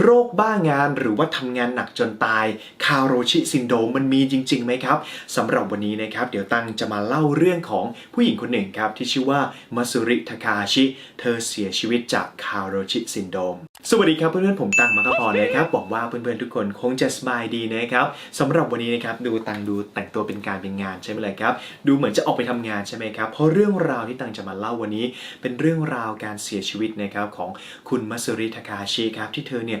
โรคบ้างานหรือว่าทำงานหนักจนตาย คาโรชิซินโดมมันมีจริงๆไหมครับสำหรับวันนี้นะครับ เดี๋ยวตังจะมาเล่าเรื่องของผู้หญิงคนหนึ่งครับ ที่ชื่อว่ามาสุริทาคาชิ เธอเสียชีวิตจากคาโรชิซินโดมสวัสดีครับเพื่อนๆผมตังมาคพรนะครับหวังว่าเพื่อนๆทุกคนคงจะสบายดีนะครับสำหรับวันนี้นะครับดูตังดูแต่งตัวเป็นการเป็นงานใช่ไหมเลยครับดูเหมือนจะออกไปทำงานใช่ไหมครับเพราะเรื่องราวที่ตังจะมาเล่าวันนี้ เป็นเรื่องราวการเสียชีวิตนะครับของคุณมาสุริทาคาชิครับที่เธอเนี่ย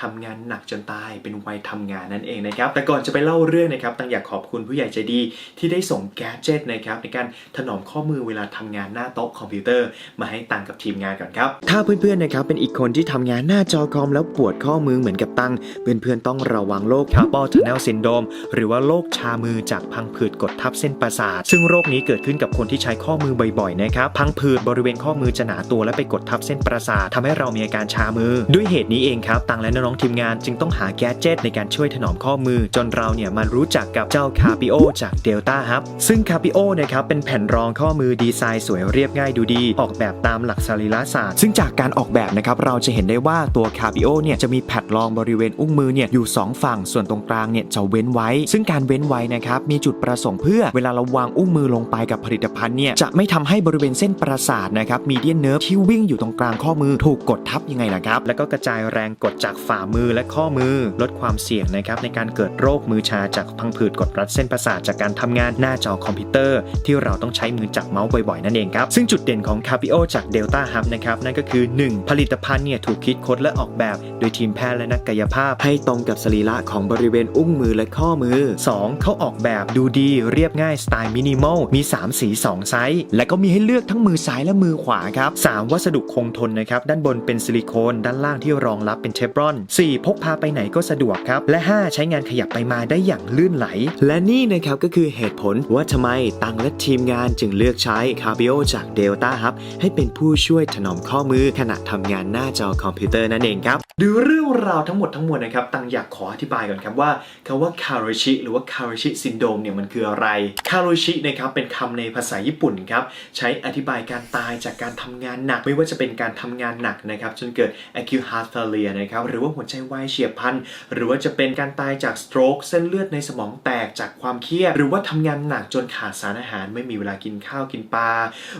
ทำงานหนักจนตายเป็นวัยทำงานนั่นเองนะครับ แต่ก่อนจะไปเล่าเรื่องนะครับตังอยากขอบคุณผู้ใหญ่ใจดีที่ได้ส่งแกดเจิตนะครับในการถนอมข้อมือเวลาทำงานหน้าโต๊ะคอมพิวเตอร์มาให้ตังกับทีมงานก่อนครับ ถ้าเพื่อนๆนะครับเป็นอีกคนที่ทำงานหน้าจอคอมแล้วปวดข้อมือเหมือนกับตังเพื่อนๆต้องระวังโรค carpal tunnel syndrome หรือว่าโรคชามือจากพังผืดกดทับเส้นประสาท ซึ่งโรคนี้เกิดขึ้นกับคนที่ใช้ข้อมือบ่อยๆนะครับพังผืดบริเวณข้อมือจะหนาตัวและไปกดทับเส้นประสาททำให้เรามีอาการชามือ ด้วยเหตุนี้เองครับตังและน้องๆทีมงานจึงต้องหาแกดเจตในการช่วยถนอมข้อมือ จนเราเนี่ยมารู้จักกับเจ้าคาปิโอจากเดลต้าครับ ซึ่งคาปิโอนะครับเป็นแผ่นรองข้อมือดีไซน์สวยเรียบง่ายดูดี ออกแบบตามหลักสรีระศาสตร์ ซึ่งจากการออกแบบนะครับเราจะเห็นได้ว่าตัวคาปิโอเนี่ยจะมีแผ่นรองบริเวณอุ้งมือเนี่ยอยู่ 2 ฝั่งส่วนตรงกลางเนี่ยจะเว้นไว้ ซึ่งการเว้นไว้นะครับมีจุดประสงค์เพื่อเวลาเราวางอุ้งมือลงไปกับผลิตภัณฑ์เนี่ยจะไม่ทำให้บริเวณเส้นประสาทนะครับมีเดียนเนิร์ฟที่วิ่งอยู่ตรงกลางข้อมือถูกกดทับยังไงล่ะครับแล้วก็กระจายแรงกดจากฝ่ามือและข้อมือ ลดความเสี่ยงนะครับในการเกิดโรคมือชาจากพังผืดกดรัดเส้นประสาทจากการทำงานหน้าจอคอมพิวเตอร์ ที่เราต้องใช้มือจับเมาส์บ่อยๆ นั่นเองครับ ซึ่งจุดเด่นของคาปิโอจากเดลต้าฮับนะครับนั่นก็คือ 1. ผลิตภัณฑ์เนี่ยถูกคิดค้นและออกแบบ โดยทีมแพทย์และนักกายภาพ ให้ตรงกับสรีระของบริเวณอุ้งมือและข้อมือ 2. เขาออกแบบดูดีเรียบง่ายสไตล์มินิมอลมี 3 สี 2 ไซส์และก็มีให้เลือกทั้งมือซ้ายและมือขวาครับ 3. วัสดุคงทนนะครับด้านบนเป็นซิลิโคนด้านล่างที่รองรับเป็นเทฟรอน 4. พกพาไปไหนก็สะดวกครับ และ 5. ใช้งานขยับไปมาได้อย่างลื่นไหล และนี่นะครับก็คือเหตุผลว่าทำไมตังและทีมงานจึงเลือกใช้คาร์บิโอจากเดลต้าฮับให้เป็นผู้ช่วยถนอมข้อมือขณะทำงานหน้าจอคอมพิวเตอร์นั่นเองครับดูเรื่องราวทั้งหมดทั้งมวลนะครับตังอยากขออธิบายก่อนครับว่าคำว่าคา r รชิหรือว่าคา r รชิซินโดมเนี่ยมันคืออะไรคา r รชินะครับเป็นคำในภาษาญี่ปุ่นครับใช้อธิบายการตายจากการทำงานหนัก ไม่ว่าจะเป็นการทำงานหนักนะครับจนเกิด acute heart failure นะครับหรือว่าหัวใจวายเฉียบพลัน หรือว่าจะเป็นการตายจากสโตรกเส้นเลือดในสมองแตกจากความเครียด หรือว่าทำงานหนักจนขาดสารอาหารไม่มีเวลากินข้าวกินปลา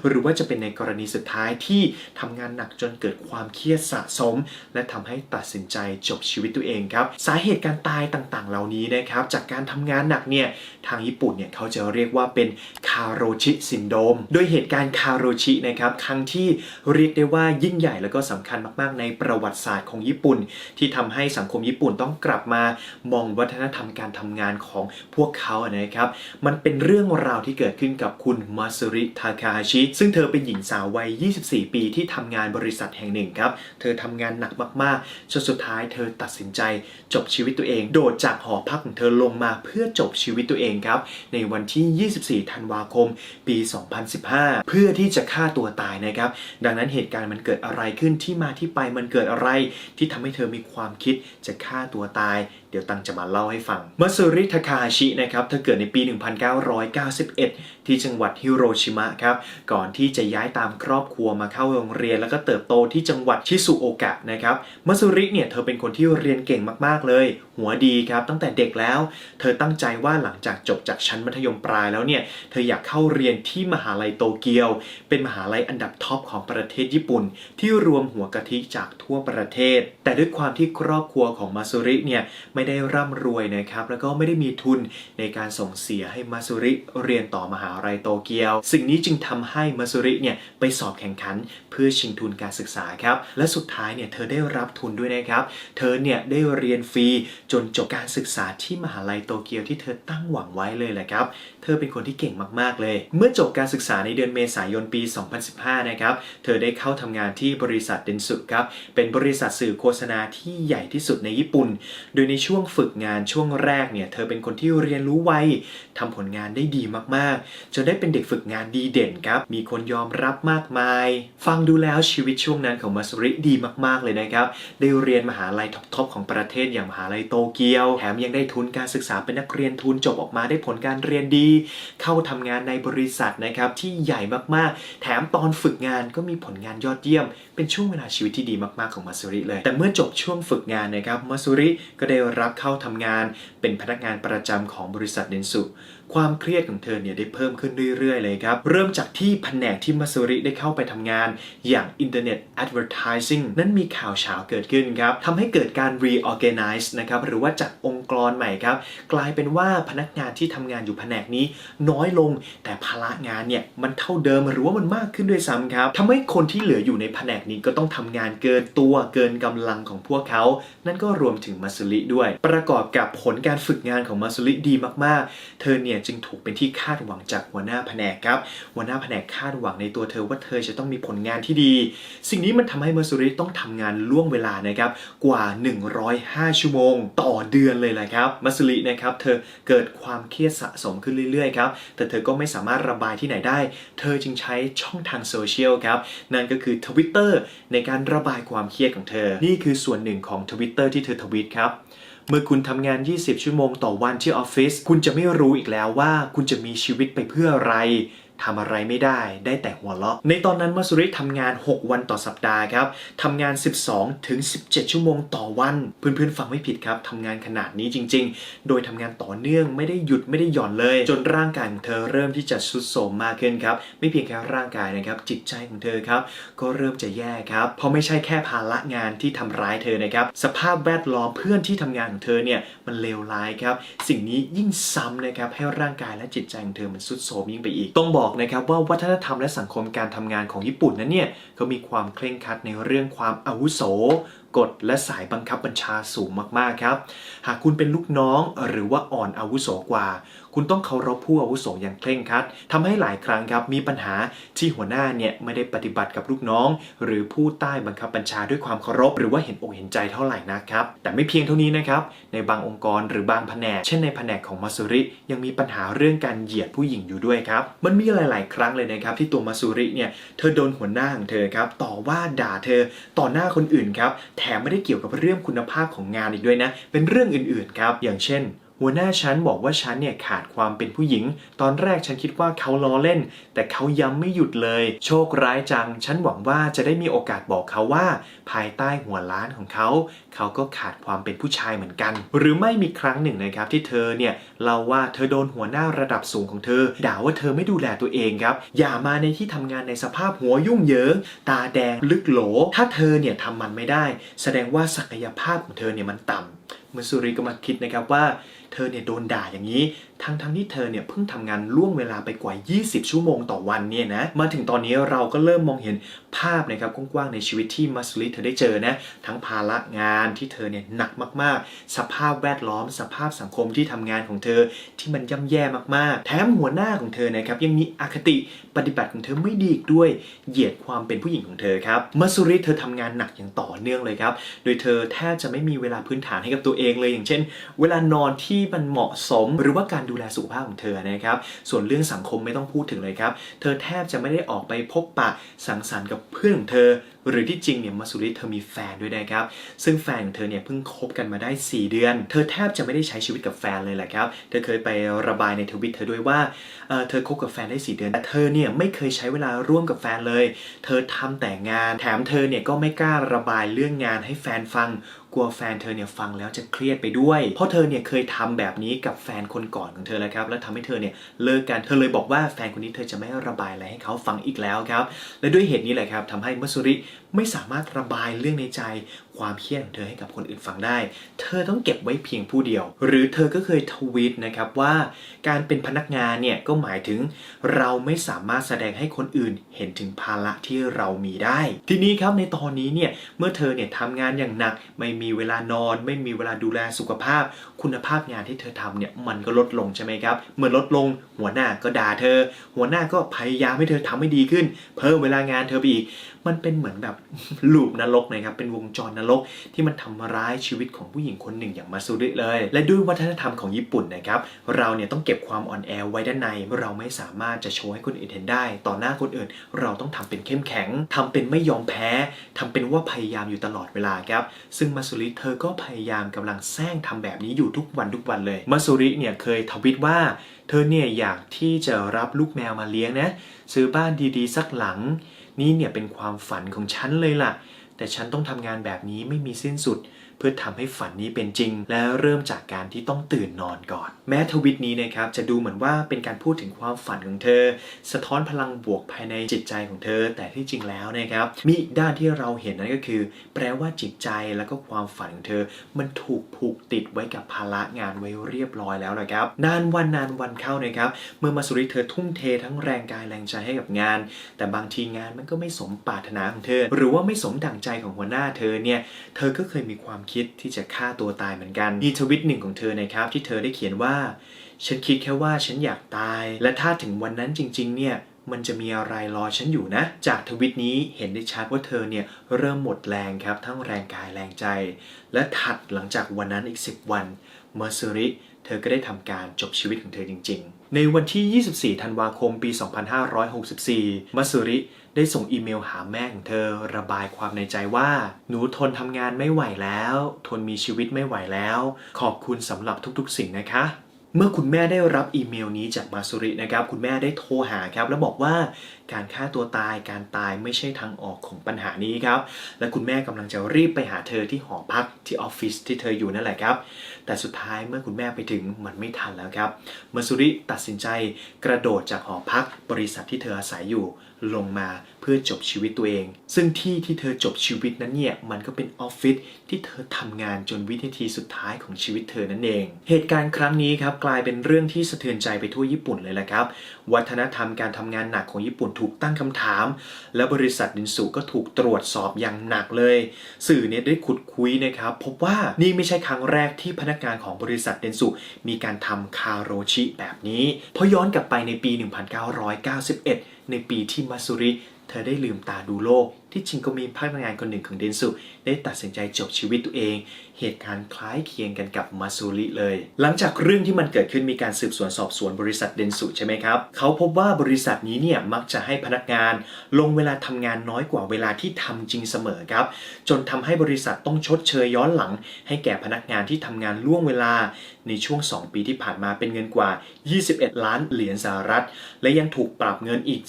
หรือว่าจะเป็นในกรณีสุดท้ายที่ทำงานหนักจนเกิดความเครียดสะสม และทำให้ตัดสินใจจบชีวิตตัวเองครับ สาเหตุการตายต่างๆ เหล่านี้นะครับจากการทำงานหนักเนี่ย ทางญี่ปุ่นเนี่ยเขาจะเรียกว่าเป็นคาโรชิซินโดม โดยเหตุการณ์คาโรชินะครับครั้งที่เรียกได้ว่ายิ่งใหญ่แล้วก็สำคัญมากๆ ในประวัติศาสตร์ของญี่ปุ่น ที่ทำให้สังคมญี่ปุ่นต้องกลับมามองวัฒนธรรมการทำงานของพวกเขานะครับ มันเป็นเรื่องราวที่เกิดขึ้นกับคุณมาสุริทาคาฮาชิซึ่งเธอเป็นหญิงสาววัย 24 ปีที่ทำงานบริษัทแห่งหนึ่งครับ เธอทำงานหนักมากๆจนสุดท้ายเธอตัดสินใจจบชีวิตตัวเอง โดดจากหอพักของเธอลงมาเพื่อจบชีวิตตัวเองครับ ในวันที่ 24 ธันวาคม ปี 2015 เพื่อที่จะฆ่าตัวตายนะครับ ดังนั้นเหตุการณ์มันเกิดอะไรขึ้นที่มาที่ไปมันเกิดอะไร ที่ทำให้เธอมีความคิดจะฆ่าตัวตาย ดี๋ยวตังจะมาเล่าให้ฟังมาสุริทาคาฮาชินะครับเธอเกิดในปี 1991 ที่จังหวัดฮิโรชิมะครับก่อนที่จะย้ายตามครอบครัวมาเข้าโรงเรียน แล้วก็เติบโตที่จังหวัดชิซุโอกะนะครับมาสุริเนี่ยเธอเป็นคนที่เรียนเก่งมากๆเลย หัวดีครับตั้งแต่เด็กแล้ว เธอตั้งใจว่าหลังจากจบจากชั้นมัธยมปลายแล้วเนี่ยเธออยากเข้าเรียนที่มหาลัยโตเกียว เป็นมหาลัยอันดับท็อปของประเทศญี่ปุ่น ที่รวมหัวกะทิจากทั่วประเทศ แต่ด้วยความที่ครอบครัวของมาสุริเนี่ยไม่ได้ร่ำรวยนะครับ แล้วก็ไม่ได้มีทุนในการส่งเสียให้มาสุริเรียนต่อมหาลัยโตเกียว สิ่งนี้จึงทำให้มาสุริเนี่ยไปสอบแข่งขันเพื่อชิงทุนการศึกษาครับ และสุดท้ายเนี่ยเธอได้รับทุนด้วยนะครับ เธอเนี่ยได้เรียนฟรีจนจบการศึกษาที่มหาลัยโตเกียวที่เธอตั้งหวังไว้เลยแหละครับ เธอเป็นคนที่เก่งมากๆเลย เมื่อจบการศึกษาในเดือนเมษายนปี 2015 นะครับ เธอได้เข้าทำงานที่บริษัทเดนสุครับ เป็นบริษัทสื่อโฆษณาที่ใหญ่ที่สุดในญี่ปุ่น โดยในช่วงฝึกงานช่วงแรกเนี่ยเธอเป็นคนที่เรียนรู้ไวทำผลงานได้ดีมากๆ จนได้เป็นเด็กฝึกงานดีเด่นครับ มีคนยอมรับมากมาย ฟังดูแล้วชีวิตช่วงนั้นของมาสุริดีมากๆเลยนะครับ ได้เรียนมหาลัยท็อปๆของประเทศอย่างมหาลัยโตเกียว แถมยังได้ทุนการศึกษาเป็นนักเรียนทุนจบออกมาได้ผลการเรียนดี เข้าทำงานในบริษัทนะครับที่ใหญ่มากๆ แถมตอนฝึกงานก็มีผลงานยอดเยี่ยม เป็นช่วงเวลาชีวิตที่ดีมากๆของมาซุริเลย แต่เมื่อจบช่วงฝึกงานนะครับมาซุริก็ได้รับเข้าทำงานเป็นพนักงานประจำของบริษัทเดนสุความเครียดของเธอเนี่ยได้เพิ่มขึ้นเรื่อย ๆ เลยครับ เริ่มจากที่แผนกที่มาซุริได้เข้าไปทำงานอย่าง Internet Advertising นั้นมีข่าวเช้าเกิดขึ้นครับทำให้เกิดการ reorganize นะครับหรือว่าจัดองค์กรใหม่ครับ กลายเป็นว่าพนักงานที่ทำงานอยู่แผนกนี้น้อยลง แต่ภาระงานเนี่ยมันเท่าเดิมหรือว่ามันมากขึ้นด้วยซ้ำครับทำให้คนที่เหลืออยู่ในแผนกนี้ก็ต้องทำงานเกินตัวเกินกำลังของพวกเขา นั่นก็รวมถึงมาซุริด้วย ประกอบกับผลการฝึกงานของมาซุริดีมากๆ เธอเนี่ยจึงถูกเป็นที่คาดหวังจากหัวหน้าแผนกครับหัวหน้าแผนกคาดหวังในตัวเธอว่าเธอจะต้องมีผลงานที่ดี สิ่งนี้มันทำให้เมาซุริต้องทำงานล่วงเวลานะครับกว่า 105 ชั่วโมง ต่อเดือนเลยแหละครับมาซุรินะครับเธอเกิดความเครียดสะสมขึ้นเรื่อยๆครับแต่เธอก็ไม่สามารถระบายที่ไหนได้ เธอจึงใช้ช่องทางโซเชียลครับนั่นก็คือ Twitter ในการระบายความเครียดของเธอ นี่คือส่วนหนึ่งของ Twitter ที่เธอทวีตครับ เมื่อคุณทำงาน 20 ชั่วโมงต่อวันที่ออฟฟิศคุณจะไม่รู้อีกแล้วว่าคุณจะมีชีวิตไปเพื่ออะไร ทำอะไรไม่ได้ได้แต่หัวเราะ ในตอนนั้นมาสุริทำงาน 6 วันต่อสัปดาห์ครับทำงาน 12 ถึง 17 ชั่วโมงต่อวัน เพื่อนๆ ฟังไม่ผิดครับทำงานขนาดนี้จริง ๆ โดยทำงานต่อเนื่องไม่ได้หยุดไม่ได้หย่อนเลย จนร่างกายของเธอเริ่มที่จะทรุดโทรมมากขึ้นครับไม่เพียงแค่ร่างกายนะครับจิตใจของเธอครับก็เริ่มจะแย่ครับเพราะไม่ใช่แค่ภาระงานที่ทำร้ายเธอนะครับสภาพแวดล้อมเพื่อนที่ทำงานของเธอเนี่ยมันเลวร้ายครับสิ่งนี้ยิ่งซ้ำนะครับให้ร่างกายและจิตใจของเธอมันทรุดโทรมยิ่งไปอีกต้องบอกอกนะครับว่าวัฒนธรรมและสังคมการทำงานของญี่ปุ่นนั้นเนี่ยเขามีความเคร่งครัดในเรื่องความอาวุโส กฎและสายบังคับบัญชาสูงมากๆครับ หากคุณเป็นลูกน้องหรือว่าอ่อนอาวุโสกว่า คุณต้องเคารพผู้อาวุโสอย่างเคร่งครัดทำให้หลายครั้งครับมีปัญหาที่หัวหน้าเนี่ยไม่ได้ปฏิบัติกับลูกน้อง หรือผู้ใต้บังคับบัญชาด้วยความเคารพ หรือว่าเห็นอกเห็นใจเท่าไหร่นะครับ แต่ไม่เพียงเท่านี้นะครับ ในบางองค์กรหรือบางแผนก เช่นในแผนกของมาสุริ ยังมีปัญหาเรื่องการเหยียดผู้หญิงอยู่ด้วยครับ มันมีหลาย ๆ ครั้งเลยนะครับที่ตัวมาสุริเนี่ยเธอโดนหัวหน้าของเธอครับต่อว่าด่าเธอต่อหน้าคนอื่นครับแถถมไม่ได้เกี่ยวกับเรื่องคุณภาพของงานอีกด้วยนะ เป็นเรื่องอื่นๆครับ อย่างเช่น หัวหน้าฉันบอกว่าฉันเนี่ยขาดความเป็นผู้หญิง ตอนแรกฉันคิดว่าเขาล้อเล่น แต่เขาย้ำไม่หยุดเลย โชคร้ายจัง ฉันหวังว่าจะได้มีโอกาสบอกเขาว่า ภายใต้หัวล้านของเขา เขาก็ขาดความเป็นผู้ชายเหมือนกัน หรือไม่มีครั้งหนึ่งนะครับที่เธอเนี่ยเล่าว่าเธอโดนหัวหน้าระดับสูงของเธอ ด่าว่าเธอไม่ดูแลตัวเองครับ อย่ามาในที่ทำงานในสภาพหัวยุ่งเหยิง ตาแดงลึกโหล ถ้าเธอเนี่ยทำมันไม่ได้ แสดงว่าศักยภาพของเธอเนี่ยมันต่ำ เมื่อสุริก็มาคิดนะครับว่าเธอเนี่ยโดนด่าอย่างนี้ ทั้งทั้งๆที่เธอเนี่ยเพิ่งทำงานล่วงเวลาไปกว่า 20 ชั่วโมงต่อวันเนี่ยนะ มาถึงตอนนี้เราก็เริ่มมองเห็นภาพนะครับกว้างๆในชีวิตที่มัสลิเธอได้เจอนะ ทั้งภาระงานที่เธอเนี่ยหนักมากๆ สภาพแวดล้อม สภาพสังคมที่ทำงานของเธอที่มันย่ำแย่มากๆ แถมหัวหน้าของเธอนะครับยังมีอคติปฏิบัติของเธอไม่ดีอีกด้วย เหยียดความเป็นผู้หญิงของเธอครับมัสริเธอทำงานหนักอย่างต่อเนื่องเลยครับ โดยเธอแทบจะไม่มีเวลาพื้นฐานให้กับตัวเองเลยอย่างเช่น เวลานอนที่มันเหมาะสม หรือว่าการดูแลสุขภาพของเธอนะครับ ส่วนเรื่องสังคมไม่ต้องพูดถึงเลยครับ เธอแทบจะไม่ได้ออกไปพบปะสังสรรค์กับเพื่อนของเธอ หรือที่จริงเนี่ยมาสุริเธอมีแฟนด้วยนะครับ ซึ่งแฟนของเธอเนี่ยเพิ่งคบกันมาได้ 4 เดือน เธอแทบจะไม่ได้ใช้ชีวิตกับแฟนเลยแหละครับ เธอเคยไประบายในทวิตเธอด้วยว่าเเธอคบกับแฟนได้ 4 เดือน แต่เธอเนี่ยไม่เคยใช้เวลาร่วมกับแฟนเลย เธอทำแต่งาน แถมเธอเนี่ยก็ไม่กล้าระบายเรื่องงานให้แฟนฟัง กลัวแฟนเธอเนี่ยฟังแล้วจะเครียดไปด้วย เพราะเธอเนี่ยเคยทำแบบนี้กับแฟนคนก่อนของเธอแล้วครับ แล้วทำให้เธอเนี่ยเลิกกัน เธอเลยบอกว่าแฟนคนนี้เธอจะไม่ระบายอะไรให้เขาฟังอีกแล้วครับ และด้วยเหตุนี้แหละครับทำให้มัสุริ ไม่สามารถระบายเรื่องในใจ ความเครียดของเธอให้กับคนอื่นฟังได้ เธอต้องเก็บไว้เพียงผู้เดียว หรือเธอก็เคยทวีตนะครับว่าการเป็นพนักงานเนี่ยก็หมายถึง เราไม่สามารถแสดงให้คนอื่นเห็นถึงภาระที่เรามีได้ ทีนี้ครับในตอนนี้เนี่ยเมื่อเธอเนี่ยทำงานอย่างหนัก ไม่มีเวลานอน ไม่มีเวลาดูแลสุขภาพ คุณภาพงานที่เธอทำเนี่ยมันก็ลดลงใช่ไหมครับเมื่อลดลงหัวหน้าก็ด่าเธอ หัวหน้าก็พยายามให้เธอทำให้ดีขึ้น เพิ่มเวลางานเธอไปอีก มันเป็นเหมือนแบบลูปนรกนะครับ เป็นวงจรนรกที่มันทำร้ายชีวิตของผู้หญิงคนหนึ่งอย่างมาซุริเลย และด้วยวัฒนธรรมของญี่ปุ่นนะครับ เราเนี่ยต้องเก็บความอ่อนแอไว้ด้านใน เราไม่สามารถจะโชว์ให้คนอื่นเห็นได้ ต่อหน้าคนอื่น เราต้องทำเป็นเข้มแข็งทำเป็นไม่ยอมแพ้ทำเป็นว่าพยายามอยู่ตลอดเวลาครับ ซึ่งมาซุริเธอก็พยายามกำลังแซงทำแบบนี้อยู่ทุกวันทุกวันเลย มาซุริเนี่ยเคยทวิตว่าเธอเนี่ยอยากที่จะรับลูกแมวมาเลี้ยงนะ ซื้อบ้านดีๆ สักหลัง นี่เนี่ยเป็นความฝันของฉันเลยล่ะ แต่ฉันต้องทำงานแบบนี้ไม่มีสิ้นสุด เพื่อทำให้ฝันนี้เป็นจริง และเริ่มจากการที่ต้องตื่นนอนก่อน แม้ทวิตนี้นะครับจะดูเหมือนว่าเป็นการพูดถึงความฝันของเธอ สะท้อนพลังบวกภายในจิตใจของเธอ แต่ที่จริงแล้วนะครับมีอีกด้านที่เราเห็นนั่นก็คือ แปลว่าจิตใจแล้วก็ความฝันของเธอ มันถูกผูกติดไว้กับภาระงานไว้เรียบร้อยแล้วนะครับนานวันนานวันเข้านะครับเมื่อมาสุริเธอทุ่มเททั้งแรงกายแรงใจให้กับงาน แต่บางทีงานมันก็ไม่สมปรารถนาของเธอ หรือว่าไม่สมดั่งใจของหัวหน้าเธอเนี่ยเธอก็เคยมีความคิดที่จะฆ่าตัวตายเหมือนกันมีทวิตหนึ่งของเธอนะครับที่เธอได้เขียนว่า ฉันคิดแค่ว่าฉันอยากตาย และถ้าถึงวันนั้นจริง ๆ เนี่ยมันจะมีอะไรรอฉันอยู่นะ จากทวิตนี้เห็นได้ชัดว่าเธอเนี่ยเริ่มหมดแรงครับ ทั้งแรงกายแรงใจ และถัดหลังจากวันนั้นอีก 10 วัน เมอร์ซูริเธอก็ได้ทำการจบชีวิตของเธอจริง ๆ ในวันที่ 24 ธันวาคม ปี 2564 มัสซูริ ได้ส่งอีเมลหาแม่ของเธอ ระบายความในใจว่า หนูทนทำงานไม่ไหวแล้ว ทนมีชีวิตไม่ไหวแล้ว ขอบคุณสำหรับทุกๆ สิ่งนะคะเมื่อคุณแม่ได้รับอีเมลนี้จากมาสุรินะครับ คุณแม่ได้โทรหาครับแล้วบอกว่าการฆ่าตัวตายการตายไม่ใช่ทางออกของปัญหานี้ครับ และคุณแม่กำลังจะรีบไปหาเธอที่หอพักที่ออฟฟิศที่เธออยู่นั่นแหละครับ แต่สุดท้ายเมื่อคุณแม่ไปถึงมันไม่ทันแล้วครับมาสุริตัดสินใจกระโดดจากหอพักบริษัทที่เธออาศัยอยู่ ลงมา เพื่อจบชีวิตตัวเอง ซึ่งที่ที่เธอจบชีวิตนั้นเนี่ยมันก็เป็นออฟฟิศที่เธอทำงานจนวินาทีสุดท้ายของชีวิตเธอนั่นเอง เหตุการณ์ครั้งนี้ครับกลายเป็นเรื่องที่สะเทือนใจไปทั่วญี่ปุ่นเลยแหละครับ วัฒนธรรมการทำงานหนักของญี่ปุ่นถูกตั้งคำถาม และบริษัทดินสุก็ถูกตรวจสอบอย่างหนักเลย สื่อเนี่ยได้ขุดคุยนะครับพบว่านี่ไม่ใช่ครั้งแรกที่พนักงานของบริษัทเดนสุมีการทำคาโรชิแบบนี้ เพราะย้อนกลับไปในปี 1991 ในปีที่มาซุริ เธอได้ลืมตาดูโลก ที่จริงก็มีพนักงานคนหนึ่งของเดนสุได้ตัดสินใจจบชีวิตตัวเอง เหตุการณ์คล้ายเคียงกันกับมาซูริเลย หลังจากเรื่องที่มันเกิดขึ้นมีการสืบสวนสอบสวนบริษัทเดนสุใช่ไหมครับ เขาพบว่าบริษัทนี้เนี่ยมักจะให้พนักงาน ลงเวลาทำงานน้อยกว่าเวลาที่ทำจริงเสมอครับ จนทำให้บริษัทต้องชดเชยย้อนหลัง ให้แก่พนักงานที่ทำงานล่วงเวลาในช่วง 2 ปีที่ผ่านมาเป็นเงินกว่า 21 ล้านเหรียญสหรัฐ และยังถูกปรับเงินอีก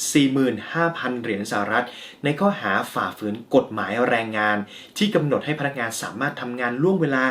45,000 เหรียญสหรัฐ ในข้อหาฝ่าฝืนกฎหมายแรงงาน ที่กำหนดให้พนักงานสามารถทำงานล่วงเวลา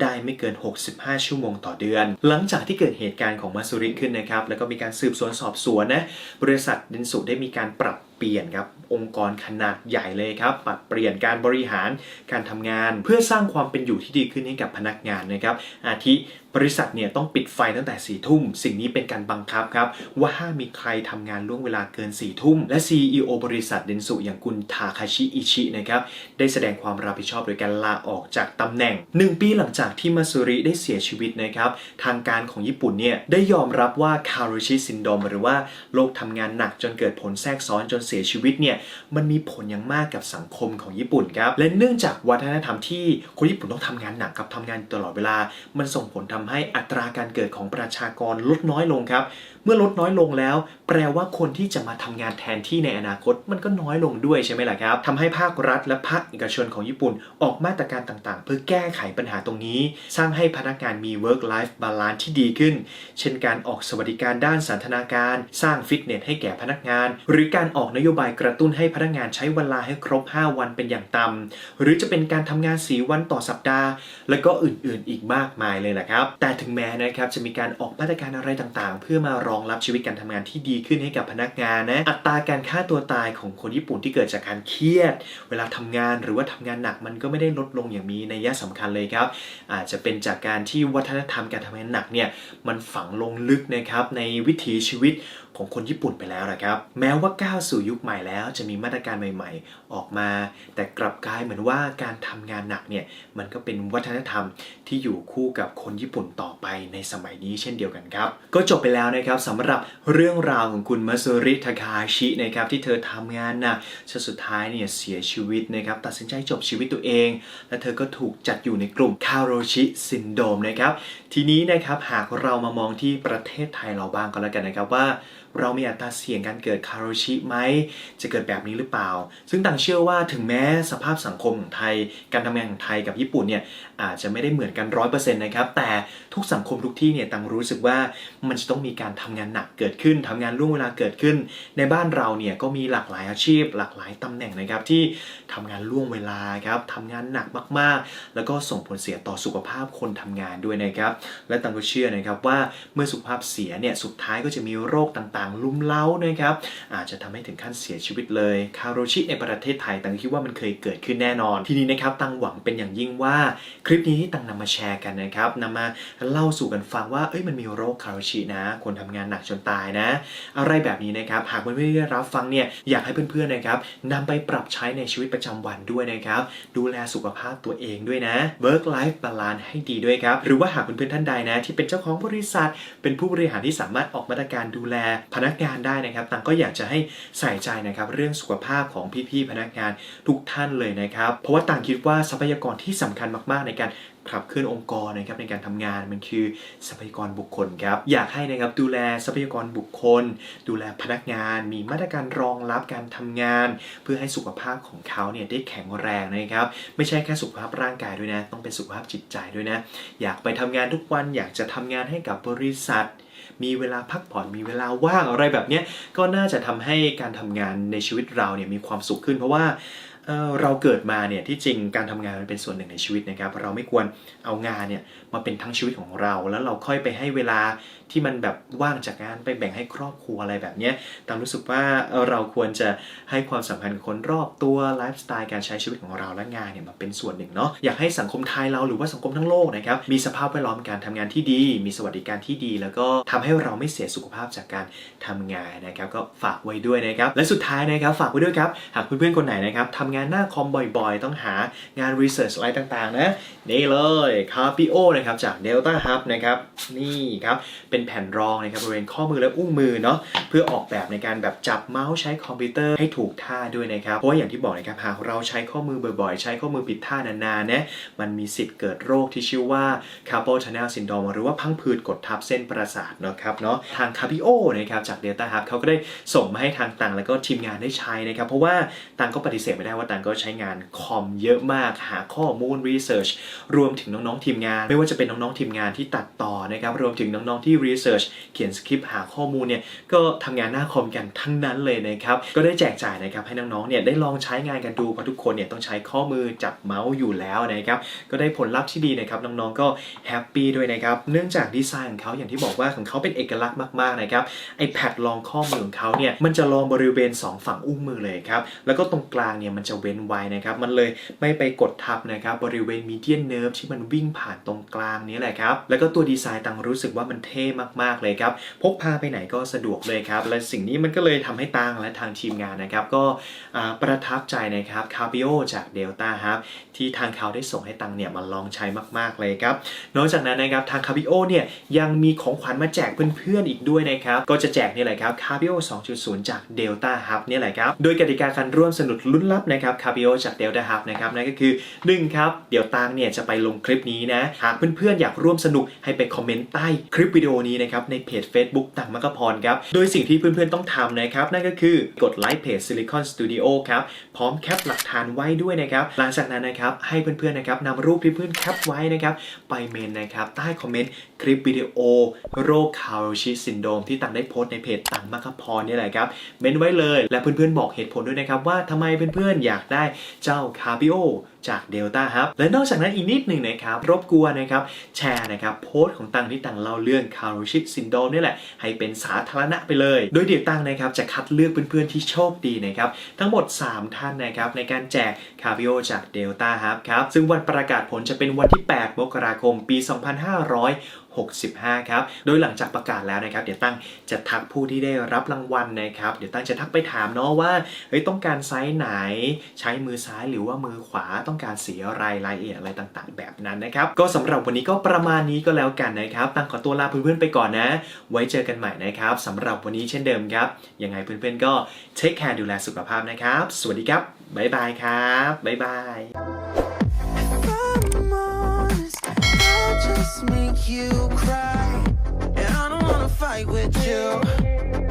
ได้ไม่เกิน 65 ชั่วโมงต่อเดือน หลังจากที่เกิดเหตุการณ์ของมาซูริขึ้นนะครับ แล้วก็มีการสืบสวนสอบสวนนะบริษัทดินสุได้มีการปรับเปลี่ยนครับ องค์กรขนาดใหญ่เลยครับปรับเปลี่ยนการบริหารการทำงาน เพื่อสร้างความเป็นอยู่ที่ดีขึ้นให้กับพนักงานนะครับ อาทิบริษัทเนี่ยต้องปิดไฟตั้งแต่4ี่ทุ่ม สิ่งนี้เป็นการบังคับครับ ว่าห้ามมีใครทำงานล่วงเวลาเกิน4ี่ทุ่ม และ CEO บริษัทเดนสุอย่างคุณทาคาชิอิชินะครับได้แสดงความรับผิดชอบโดยการลาออกจากตำแหน่ง 1 ปีหลังจากที่มาซูริได้เสียชีวิตนะครับทางการของญี่ปุ่นเนี่ยได้ยอมรับว่าคารุชิซินโดมหรือว่าโรคทำงานหนักจนเกิดผลแทรกซ้อนจนเสียชีวิตเนี่ยมันมีผลอย่างมากกับสังคมของญี่ปุ่นครับและเนื่องจากวัฒนธรรมที่คนญี่ปุ่นต้องทำงานหนักกับทำงานตลอดเวลา มันส่งผลทำให้อัตราการเกิดของประชากรลดน้อยลงครับเมื่อลดน้อยลงแล้ว แปลว่าคนที่จะมาทำงานแทนที่ในอนาคต มันก็น้อยลงด้วยใช่ไหมล่ะครับทำให้ภาครัฐและภาคเอกชนของญี่ปุ่น ออกมาตรการต่างๆ เพื่อแก้ไขปัญหาตรงนี้ สร้างให้พนักงานมี work life balance ที่ดีขึ้น เช่นการออกสวัสดิการด้านสันทนาการ สร้างฟิตเนสให้แก่พนักงาน หรือการออกนโยบายกระตุ้นให้พนักงานใช้เวลาให้ครบ 5 วันเป็นอย่างต่ำหรือจะเป็นการทำงาน 4 วันต่อสัปดาห์ แล้วก็อื่นๆ อีกมากมายเลยแหละครับ แต่ถึงแม้นะครับจะมีการออกมาตรการอะไรต่างๆ เพื่อมารองรับชีวิตการทำงานที่ดีขึ้นให้กับพนักงานนะ อัตราการฆ่าตัวตายของคนญี่ปุ่นที่เกิดจากการเครียด เวลาทำงานหรือว่าทำงานหนักมันก็ไม่ได้ลดลงอย่างมีนัยสำคัญเลยครับ อาจจะเป็นจากการที่วัฒนธรรมการทำงานหนักเนี่ยมันฝังลงลึกนะครับในวิถีชีวิต ของคนญี่ปุ่นไปแล้วนะครับ แม้ว่าก้าวสู่ยุคใหม่แล้วจะมีมาตรการใหม่ๆ ออกมา แต่กลับกลายเหมือนว่าการทำงานหนักเนี่ยมันก็เป็นวัฒนธรรมที่อยู่คู่กับคนญี่ปุ่นต่อไปในสมัยนี้เช่นเดียวกันครับ ก็จบไปแล้วนะครับสำหรับเรื่องราวของคุณมาซูริทาคาชินะครับที่เธอทำงานหนักจนสุดท้ายเนี่ยเสียชีวิตนะครับตัดสินใจจบชีวิตตัวเอง และเธอก็ถูกจัดอยู่ในกลุ่มคาโรชิซินโดมนะครับทีนี้นะครับหากเรามามองที่ประเทศไทยเราบ้างก็แล้วกันนะครับว่า เรามีอัตราเสี่ยงการเกิดคาโรชิไหม จะเกิดแบบนี้หรือเปล่า ซึ่งต่างเชื่อว่าถึงแม้สภาพสังคมของไทย การทำงานของไทยกับญี่ปุ่นเนี่ยอาจจะไม่ได้เหมือนกันร้อยเปอร์เซ็นต์นะครับ แต่ทุกสังคมทุกที่เนี่ยต่างรู้สึกว่ามันจะต้องมีการทำงานหนักเกิดขึ้นทำงานล่วงเวลาเกิดขึ้น ในบ้านเราเนี่ยก็มีหลากหลายอาชีพ หลากหลายตำแหน่งนะครับที่ทำงานล่วงเวลาครับทำงานหนักมากๆ แล้วก็ส่งผลเสียต่อสุขภาพคนทำงานด้วยนะครับ และต่างก็เชื่อนะครับว่าเมื่อสุขภาพเสียเนี่ยสุดท้ายก็จะมีโรคต่างๆ ลุ่มเล้านะครับอาจจะทำให้ถึงขั้นเสียชีวิตเลยคาโรชิในประเทศไทยตังคิดว่ามันเคยเกิดขึ้นแน่นอน ทีนี้นะครับตังหวังเป็นอย่างยิ่งว่าคลิปนี้ที่ตังนำมาแชร์กันนะครับนำมาเล่าสู่กันฟังว่าเอ้ยมันมีโรคคาโรชินะคนทำงานหนักจนตายนะ อะไรแบบนี้นะครับหากเพื่อนๆได้รับฟังเนี่ยอยากให้เพื่อนๆนะครับนำไปปรับใช้ในชีวิตประจำวันด้วยนะครับดูแลสุขภาพตัวเองด้วยนะ work life balance ให้ดีด้วยครับ หรือว่าหากเพื่อนๆท่านใดนะ ที่เป็นเจ้าของบริษัท เป็นผู้บริหารที่สามารถออกมาตรการดูแลพนักงานได้นะครับต่างก็อยากจะให้ใส่ใจนะครับเรื่องสุขภาพของพี่ๆพนักงานทุกท่านเลยนะครับ เพราะว่าต่างคิดว่าทรัพยากรที่สำคัญมากๆในการขับเคลื่อนองค์กรนะครับในการทำงานมันคือทรัพยากรบุคคลครับอยากให้นะครับดูแลทรัพยากรบุคคล ดูแลพนักงาน มีมาตรการรองรับการทำงาน เพื่อให้สุขภาพของเขาเนี่ยได้แข็งแรงนะครับ ไม่ใช่แค่สุขภาพร่างกายด้วยนะ ต้องเป็นสุขภาพจิตใจด้วยนะ อยากไปทำงานทุกวันอยากจะทำงานให้กับบริษัท มีเวลาพักผ่อนมีเวลาว่างอะไรแบบนี้ก็น่าจะทำให้การทำงานในชีวิตเราเนี่ยมีความสุขขึ้น เพราะว่าเเราเกิดมาเนี่ยที่จริงการทำงานมันเป็นส่วนหนึ่งในชีวิตนะครับ เราไม่ควรเอางานเนี่ยมาเป็นทั้งชีวิตของเรา แล้วเราค่อยไปให้เวลา ที่มันแบบว่างจากงานไปแบ่งให้ครอบครัวอะไรแบบเนี้ยตามรู้สึกว่าเราควรจะให้ความสำคัญกับคนรอบตัวไลฟ์สไตล์การใช้ชีวิตของเราและงานเนี่ยมาเป็นส่วนหนึ่งเนาะอยากให้สังคมไทยเราหรือว่าสังคมทั้งโลกนะครับมีสภาพแวดล้อมการทำงานที่ดี มีสวัสดิการที่ดี แล้วก็ทำให้เราไม่เสียสุขภาพจากการทำงานนะครับก็ฝากไว้ด้วยนะครับและสุดท้ายนะครับฝากไว้ด้วยครับหากเพื่อนๆคนไหนนะครับทำงานหน้าคอมบ่อยๆ ต้องหางานรีเสิร์ชอะไรต่างๆนะนี่เลยคาปิโอนะครับจาก Delta Hub นะครับนี่ครับเป็น็นแผ่นรองนะครับบริเวณข้อมือและอุ้งมือเนาะเพื่อออกแบบในการแบบจับเมาส์ใช้คอมพิวเตอร์ให้ถูกท่าด้วยนะครับเพราะว่าอย่างที่บอกนะครับหากเราใช้ข้อมือบ่อยๆ ใช้ข้อมือผิดท่านานๆนะมันมีสิทธิ์เกิดโรคที่ชื่อว่า carpal tunnel syndrome หรือว่าพังผืดกดทับเส้นประสาทนะครับเนาะทางคาปิโอนะครับจาก Delta Hub เขาก็ได้ส่งมาให้ทางตังแล้วก็ทีมงานได้ใช้นะครับเพราะว่าตังก็ปฏิเสธไม่ได้ว่าตังก็ใช้งานคอมเยอะมากหาข้อมูลรีเสิร์ชรวมถึงน้องๆทีมงาน ไม่ว่าจะเป็นน้องๆทีมงานที่ตัดต่อนะครับรวมถึงน้องๆที่รีเสิร์ชเขียนสคริปต์หาข้อมูลเนี่ยก็ทำงานหน้าคอมกันทั้งนั้นเลยนะครับ ก็ได้แจกจ่ายนะครับให้น้องๆเนี่ยได้ลองใช้งานกันดูเพราะทุกคนเนี่ยต้องใช้ข้อมือจับเมาส์อยู่แล้วนะครับก็ได้ผลลัพธ์ที่ดีนะครับน้องๆก็แฮปปี้ด้วยนะครับเนื่องจากดีไซน์ของเขาอย่างที่บอกว่าของเขาเป็นเอกลักษณ์มากๆนะครับไอแพดรองข้อมือของเขาเนี่ยมันจะรองบริเวณสองฝั่งอุ้งมือเลยครับแล้วก็ตรงกลางเนี่ยมันจะเว้นไว้นะครับมันเลยไม่ไปกดทับนะครับบริเวณมีเดียนเนิร์ฟที่มันวิ่งผ่านตรงกลางนี้แหละครับแล้วก็ตัวดีไซน์ตังรู้สึกว่ามันเท่มากๆเลยครับ พกพาไปไหนก็สะดวกเลยครับ และสิ่งนี้มันก็เลยทำให้ตังและทางทีมงานนะครับ ก็ประทับใจนะครับคาบิโอจากเดลต้าครับที่ทางเขาได้ส่งให้ตังเนี่ยมาลองใช้มากๆเลยครับ นอกจากนั้นนะครับทางคาบิโอเนี่ยยังมีของขวัญมาแจกเพื่อนๆอีกด้วยนะครับ ก็จะแจกนี่แหละครับคาบิโอ2.0 จาก Delta Hub เนี่แหละครับ โดยกติกาการร่วมสนุกลุ้นลับนะครับคาบิโอจาก Delta Hub นะครับนั่นก็คือ 1 ครับ เดี๋ยวตังเนี่ยจะไปลงคลิปนี้นะ หากเพื่อนๆอยากร่วมสนุกให้ไปคอมเมนต์ใต้คลิปวิดีโอนี้นะครับในเพจ Facebook ตังมักกะพรครับ โดยสิ่งที่เพื่อนๆต้องทำนะครับ นั่นก็คือกดไลค์เพจ Silicon Studio ครับ พร้อมแคปหลักฐานไว้ด้วยนะครับ หลังจากนั้นนะครับให้เพื่อนๆนะครับนำรูปที่เพื่อนแคปไว้นะครับ ไปเมนนะครับ ใต้คอมเมนต์คลิปวิดีโอ โรคคาโรชิซินโดมที่ตังได้โพสต์ในเพจตังมักคพรนี่แหละครับเมนไว้เลยและเพื่อนๆบอกเหตุผลด้วยนะครับว่าทำไมเพื่อนๆอยากได้เจ้าคาบิโอจาก Delta Hub และนอกจากนั้นอีกนิดหนึ่งนะครับ รบกวนนะครับ แชร์นะครับ โพสต์ของตังที่ตังเล่าเรื่องคาร์โรชิซินโดมนี่แหละ ให้เป็นสาธารณะไปเลย โดยเดี๋ยวตังนะครับ จะคัดเลือกเพื่อนๆที่โชคดีนะครับ ทั้งหมด 3 ท่านนะครับ ในการแจกคา v ิโอจาก Delta Hub ครับ ซึ่งวันประกาศผลจะเป็นวันที่ 8 มกราคม ปี 2565 ครับ โดยหลังจากประกาศแล้วนะครับ เดี๋ยวตั้งจะทักผู้ที่ได้รับรางวัลนะครับ เดี๋ยวตั้งจะทักไปถามเนาะว่า เฮ้ย ต้องการไซส์ไหน ใช้มือซ้ายหรือว่ามือขวาต้องการสีอะไรรายละเอียดอะไรต่างๆ แบบนั้นนะครับ ก็สำหรับวันนี้ก็ประมาณนี้ก็แล้วกันนะครับตั้งขอตัวลาเพื่อนๆไปก่อนนะ ไว้เจอกันใหม่นะครับสำหรับวันนี้เช่นเดิมครับ ยังไงเพื่อนๆก็เทคแคร์ดูแลสุขภาพนะครับ สวัสดีครับบ๊ายบายครับบ๊ายบาย just make you cry. And I don't wanna fight with you.